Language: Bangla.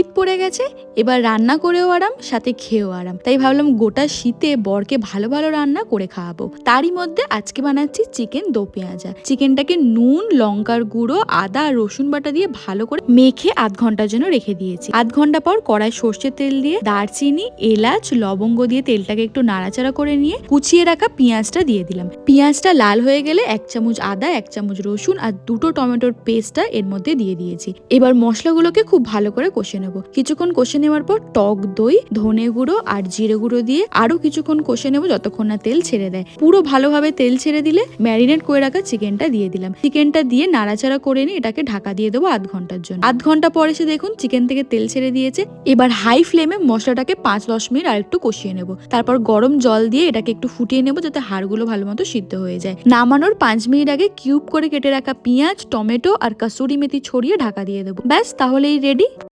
শীত পড়ে গেছে, এবার রান্না করেও আরাম, সাথে খেয়েও আরাম। তাই ভাবলাম গোটা শীতে বরকে ভালো ভালো রান্না করে খাওয়াবো। তারই মধ্যে আজকে বানাচ্ছি চিকেন দো পেঁয়াজা। চিকেনটাকে নুন, লঙ্কার গুঁড়ো, আদা, রসুন বাটা দিয়ে ভালো করে মেখে আধ ঘণ্টার জন্য রেখে দিয়েছি। আধ ঘণ্টা পর কড়াই সর্ষের তেল দিয়ে দারচিনি, এলাচ, লবঙ্গ দিয়ে তেলটাকে একটু নাড়াচাড়া করে নিয়ে কুচিয়ে রাখা পেঁয়াজটা দিয়ে দিলাম। পেঁয়াজটা লাল হয়ে গেলে এক চামচ আদা, এক চামচ রসুন আর দুটো টমেটোর পেস্টটা এর মধ্যে দিয়ে দিয়েছি। এবার মশলাগুলোকে খুব ভালো করে কষে নেব। কিছুক্ষণ কষে নেওয়ার পর টক দই, ধনে গুঁড়ো আর জিরে গুঁড়ো দিয়ে আরও কিছুক্ষণ কষে নেব যতক্ষণ না তেল ছেড়ে দেয়। পুরো ভালোভাবে তেল ছেড়ে দিলে ম্যারিনেট করে রাখা চিকেনটা দিয়ে দিলাম। চিকেনটা দিয়ে নাড়াচাড়া করে নিয়ে এটাকে ঢাকা দিয়ে দেবো আধ ঘণ্টার জন্য। আধ ঘণ্টা পরে এসে দেখুন চিকেন থেকে তেল ছেড়ে দিয়েছে। এবার হাই ফ্লেমে মশলাটাকে পাঁচ দশ মিনিট আর একটু কষিয়ে নেব। তারপর গরম জল দিয়ে এটাকে একটু ফুটিয়ে নেব যাতে হাড়গুলো ভালো মতো সিদ্ধ হয়ে যায়। নামানোর পাঁচ মিনিট আগে কিউব করে কেটে রাখা পেঁয়াজ, টমেটো আর কাসুরি মেথি ছড়িয়ে ঢাকা দিয়ে দেবো। ব্যাস, তাহলেই রেডি।